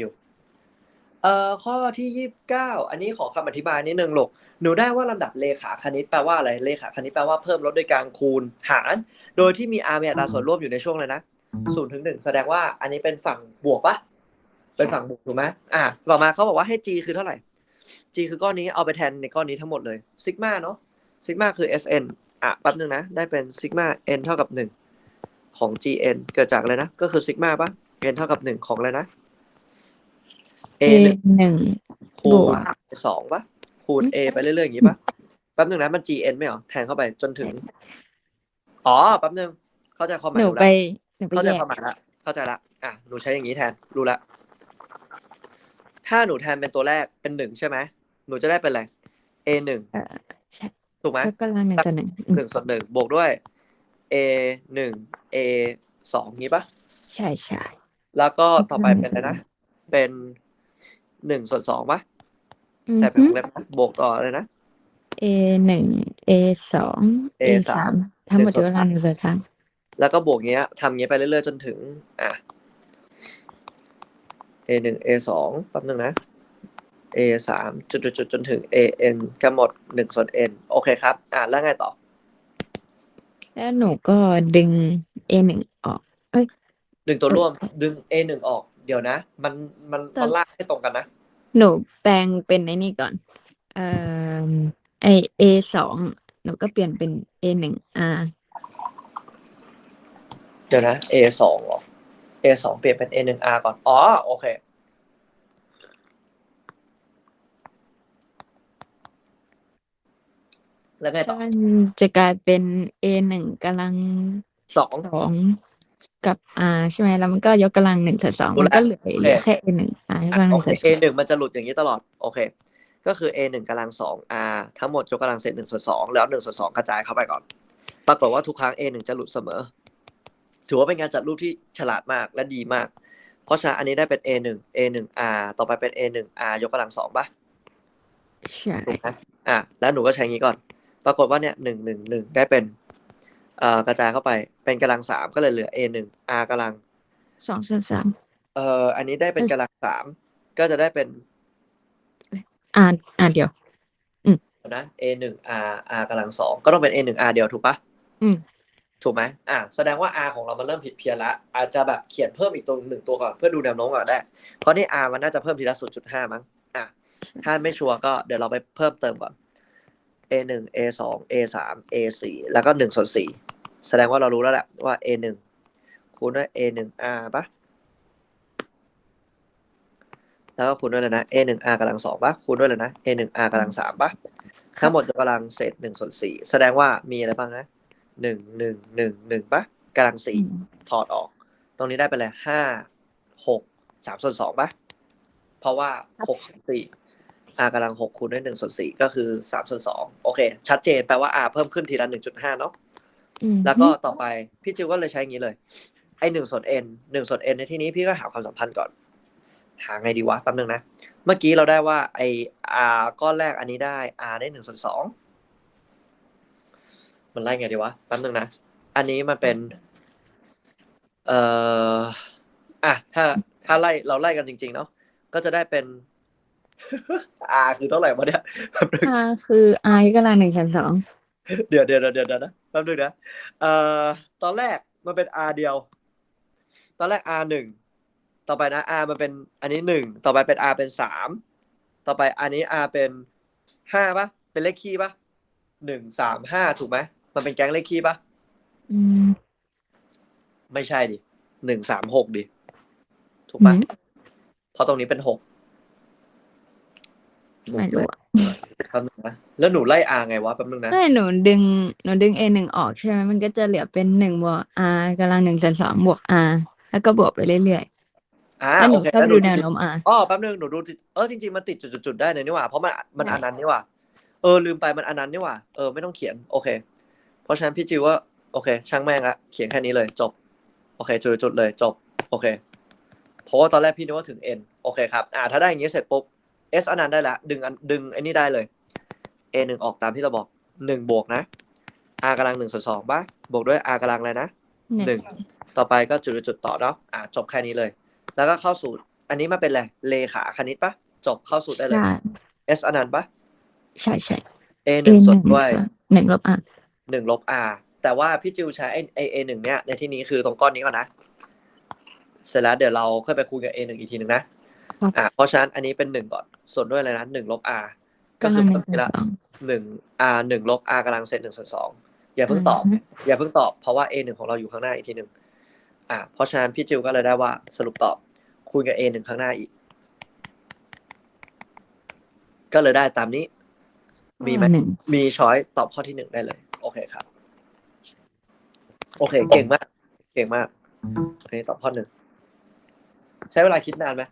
อยู่ เอ่อข้อที่ยี่สิบเก้าอันนี้ขอคำอธิบายนิดนึงหลกหนูได้ว่าลำดับเลขาคณิตแปลว่าอะไรเลขาคณิตแปลว่าเพิ่มลดโดยการคูณหาร โดยที่มี r มีอัตราส่วนร่วมอยู่ในช่วงเลยนะศูนย์ถึงหนึ่งแสดงว่าอันนี้เป็นฝั่งบวกปะเป็นฝั่งบวกถูกไหมอะต่อมาเขาบอกว่าให้ g คือเท่าไหร่ g คือก้อนนี้เอาไปแทนในก้อนนี้ทั้งหมดเลยซิกมาเนาะซิกมาคือ sn อะแป๊บนึงนะ ได้เป็นซิกมา n เท่ากับหนึ่งของ gn เกิดจากอะไรนะ ก็คือซิกมาปะ n เท่ากับหนึ่งของอะไรนะ a หนึ่งหนึ่งคูบวณกสองปะคูณ a ไปเรื่อยๆอย่างงี้ปะแป๊บนึงนะมัน gn ไม่เหรอแทงเข้าไปจนถึง อ๋อแป๊บนึง เข้าใจความหมายหนูแล้วไปหนูไปเข้าใจแยกความหมายละเข้าใจละอะหนูใช้อย่างนี้แทนรู้ละถ้าหนูแทนเป็นตัวแรกเป็นหนึ่งใช่ไหมหนูจะได้เป็นอะไร a หนึ่งเออใช่ถูกไหม แล้วก็ลังหนึ่งตัวหนึ่งอืมหนึ่งส่วนหนึ่งบวกด้วย a หนึ่ง a สองงี้ปะใช่ใช่แล้วก็ต่อไปเป็นอะไรนะ เป็น หนึ่งส่วนสองปะอืมใส่เป็นวงเล็บนะบวกต่อเลยนะ A หนึ่ง A สอง A A สาสามมทั้งหมดหนึ่งส่จะวนเวลาหนึ่งส่วนสามแล้วก็บวกเงี้ยทำเงี้ยไปเรื่อยๆจนถึง อะ a หนึ่ง a สองแป๊บนึงนะ a สามจุดจุดจุดจนถึง a n กันหมดหนึ่งส่วน n โอเคครับ อะ แล้วไงต่อ แล้วหนูก็ดึง A หนึ่งออกดึงตัวร่วม ดึง a หนึ่งออก เดี๋ยวนะ มันมันตอนมันลากให้ตรงกันนะ หนูแปลงเป็นไอ้นี่ก่อน เอ่อไอ A สองหนูก็เปลี่ยนเป็น A หนึ่ง R เดี๋ยวนะ a สองเหรอ a สองเปลี่ยนเป็น a หนึ่ง r ก่อน อ๋อ โอเค แล้วไงต่อมันจะกลายเป็น A หนึ่งกำลังสองสอง กับ R ใช่ไหมแล้วมันก็ยกกำลังหนึ่งส่วนสองรู้มันแล้วก็เหลือโอเคเหลือแค่ A หนึ่ง R ยกกำลังหโอนึ่งเคส่วนส a องหนึ่งมันจะหลุดอย่างนี้ตลอดโอเค ก็คือ a หนึ่งกำลังสอง r ทั้งหมดยกกำลังเศษหนึ่งส่วนสองแล้วหนึ่งส่วนสองกระจายเข้าไปก่อน ปรากฏว่าทุกครั้ง a หนึ่งจะหลุดเสมอ ถือว่าเป็นการจัดรูปที่ฉลาดมากและดีมาก เพราะฉะนั้นอันนี้ได้เป็น a หนึ่ง a หนึ่ง r ต่อไปเป็น a หนึ่ง r ยกกำลังสองปะใช่ถูกไหมอะแล้วหนูก็ใช้งี้ก่อน ปรากฏว่าเนี่ยหนึ่งหนึ่งหนึ่งได้เป็น เอ่อกระจายเข้าไปเป็นกำลังสามก็เลยเหลือ a หนึ่ง r กำลังสองส่วนสามเอ่ออันนี้ได้เป็นกำลังสามก็จะได้เป็นอ่านอ่านเดียว นะ a หนึ่ง r r กำลังสองก็ต้องเป็น a หนึ่ง r เดียวถูกปะอืม ถูกไหมอะแสดงว่า r ของเรามันเริ่มผิดเพี้ยนละอาจจะแบบเขียนเพิ่มอีกตัวหนึ่งตัวก่อนเพื่อดูแนวโน้มก่อนได้ เพราะนี่ r มันน่าจะเพิ่มทีละศูนย์จุดห้ามั้งอะถ้าไม่ชัวร์ก็เดี๋ยวเราไปเพิ่มเติมก่อน a หนึ่ง a สอง a สาม a สี่แล้วก็หนึ่งส่วนสี่ แสดงว่าเรารู้แล้วแหละว่า a หนึ่งคูณด้วย a หนึ่ง r ปะแล้วก็คูณด้วยเลยนะ a หนึ่ง r กำลังสองปะคูณด้วยเลยนะ a หนึ่ง r กำลังสามปะทั้งหมดยกกำลังเศษหนึ่งส่วนสี่แสดงว่ามีอะไรบ้างนะหนึ่งหนึ่งหนึ่งหนึ่งปะกำลังสี่อืมถอดออก ตรงนี้ได้ไปเลยห้าหกสามส่วนสองปะเพราะว่าหกส่วนสี่ r กำลังหกคูณด้วยหนึ่งส่วนสี่ก็คือสามส่วนสองโอเค ชัดเจนแปลว่า r เพิ่มขึ้นทีละหนึ่งจุดห้าเนาะอืม แล้วก็ต่อไปพี่จิวก็เลยใช้อย่างนี้เลยไอหนึ่งส่วน n หนึ่งส่วน n ในที่นี้พี่ก็หาความสัมพันธ์ก่อน หาไงดีวะแป๊บนึงนะ เมื่อกี้เราได้ว่าไอ r ก้อนแรกอันนี้ได้ r ได้หนึ่งส่วนสองมันไล่ไงดีวะแป๊บนึงนะ อันนี้มันเป็น เอ่ออะถ้าถ้าไล่เราไล่กันจริง ๆ เนาะก็จะได้เป็น r คือเท่าไหร่วะเนี่ยแป๊บนึง R คือ R ยกกำลังหนึ่งส่วนสองเดี๋ยวเดี๋ยวเดี๋ยวเดี๋ยวนะ แป๊บนึงนะเอ่อตอนแรกมันเป็น r เดียว ตอนแรก r หนึ่งต่อไปนะ r มันเป็นอันนี้หนึ่งต่อไปเป็น r เป็นสามต่อไปอันนี้ r เป็นห้าปะเป็นเลขคี่ปะหนึ่งสามห้าถูกไหมมันเป็นแก๊งเลขคี่ปะอืมไม่ใช่ดิหนึ่งสามหกดิถูกอืปะมเพราะตรงนี้เป็นหก ไม่รู้อะแป๊บนึงนะแล้วหนูไล่ r ไงวะแป๊บนึงนะ ไม่หนูดึงหนูดึง A หนึ่งออกใช่ไหมมันก็จะเหลือเป็นหนึ่งบวก R กำลังหนึ่งส่วนสองบวก R แล้วก็บวกไปเรื่อยอ่าๆแล้วหนูโอเคก็แล้วหดูนูแนวโน้ม R อ๋อแป๊บนึงหนูดูติดเออจริงๆมันติดจุดๆๆได้เลยนี่หว่าเพราะมันมันใช่อันนั้นนี่หว่าเออลืมไปมันอันนั้นนี่หว่าเออไม่ต้องเขียนโอเค เพราะฉะนั้นพี่จิวว่าโอเค ช่างแม่งละเขียนแค่นี้เลยจบ โอเค จุดๆเลยจบ โอเค เพราะว่าตอนแรกพี่นึกว่าถึง n โอเคครับ อ่า ถ้าได้อย่างนี้เสร็จปุ๊บ s อันนั้นได้ละดึงอันดึงไอ้นี่ได้เลย a หนึ่งออกตามที่เราบอกหนึ่งบวกนะ r กำลังหนึ่งส่วนสองป่ะบวกด้วย r กำลังอะไรนะหนึ่งต่อไปก็จุดๆๆต่อเนาะอ่าจบแค่นี้เลย แล้วก็เข้าสู่ไออันนี้มาเป็นอะไรเลขาคณิตปะจบเข้าสูตรได้เลยใช่ S อนันต์ปะใช่ใช่ A ห a นึ่งหส่วนึ่นงด้วยหนึ่งลบ r หนึ่งลบ R แต่ว่าพี่จิวใช้ไอไอ A หนึ่งเนี้ยในที่นี้คือตรงก้อนนี้ก่อนนะ เสร็จแล้วเดี๋ยวเราค่อยไปคูณกับ A หนึ่งอีกทีหนึ่งนะครับ อ่าเพราะฉะนั้นอันนี้เป็นหนึ่งก่อนส่วนด้วยอะไรนะหนึ่งลบ R ก็กำคืลัองหเพิ่นึ่มงทีส่วนละสองหนึ่ง R หนึ่งลบ R กำลังเศษหนึ่งส่วนสองอย่าเพิ่งตอบอือฮึอย่าเพิ่งตอบเพราะว่า A หนึ่งของเราอยู่ข้างหน้าอีกทีหนึ่งอ่าเพราะฉะนั้นพี่จิวก็เลยได้ว่าสรุปตอบคูณกับ A หนึ่งข้างหน้าอีก ก็เลยได้ตามนี้ มีไหมหนึ่งมีช้อยตอบข้อที่หนึ่งได้เลย โอเคครับ โอเค เก่งมาก เก่งมากอันนี้ตอบข้อหนึ่งใช้เวลาคิดนานไหม